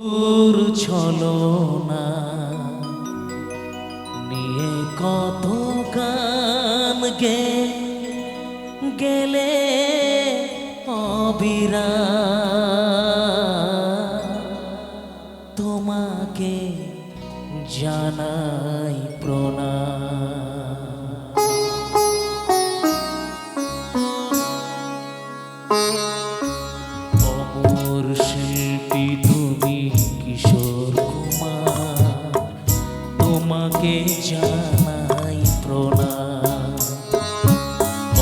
তোর ছলনা নিয়ে কত গান গে গেলে অবিরা তোমাকে জানাই প্রণাম?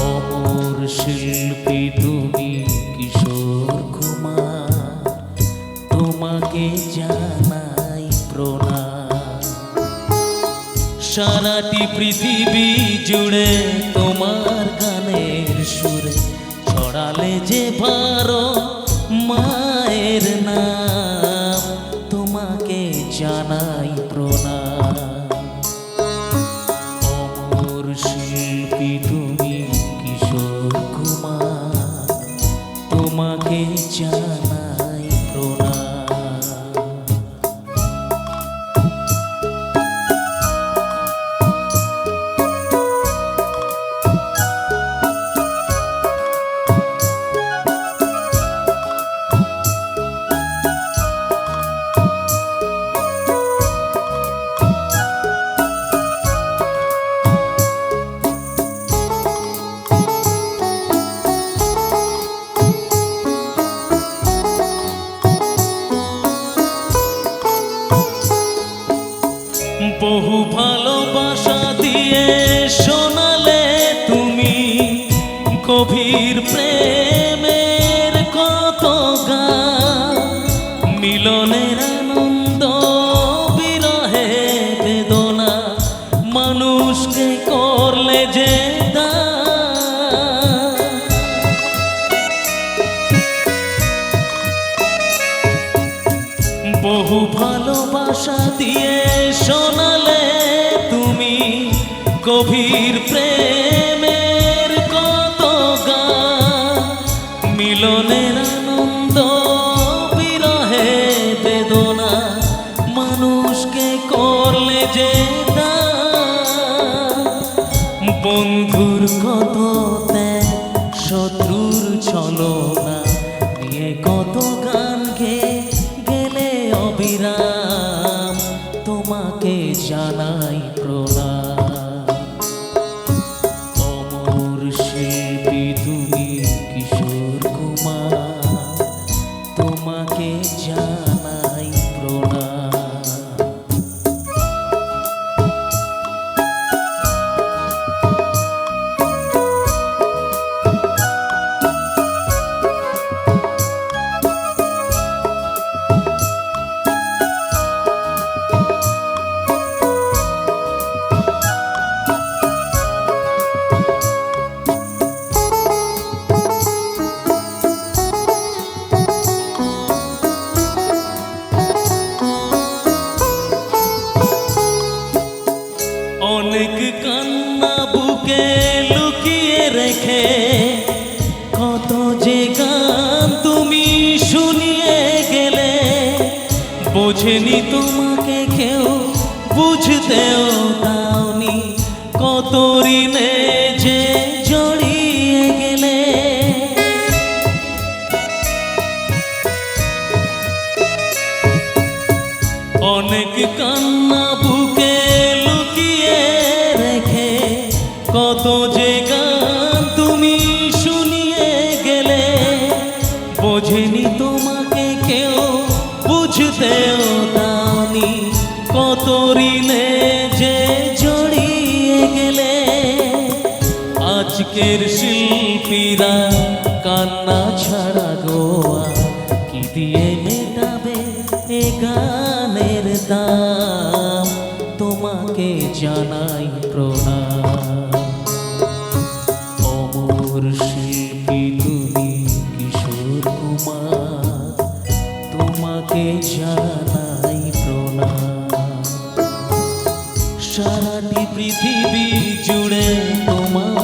অমর শিল্পী তুমি কিশোর কুমার তোমাকে জানাই প্রণাম। সারাটি পৃথিবী জুড়ে বহু ভালোবাসা দিয়ে শোনালে তুমি গভীর প্রেমের কত গা মিলনের গভীর প্রেমের কত গান? মিলনের আনন্দ, বিরহে বেদনা, মানুষকে করলে যে বন্ধুর কত শত্রুর ছলনা? নিয়ে কত গান গে, গেলে অবিরাম। তোমাকে জানাই প্রণাম। বোঝেনি তোমাকে কেউ বুঝতেও দাওনি শিল্পীরা কান্না ছাড়া গোয়া, কি দিয়ে মেটাবে এ গানের দাম? তোমাকে জানাই প্রণাম। অমর শিল্পী তুমি কিশোর কুমার, তোমাকে জানাই প্রণাম। সারাটি পৃথিবী জুড়ে তোমার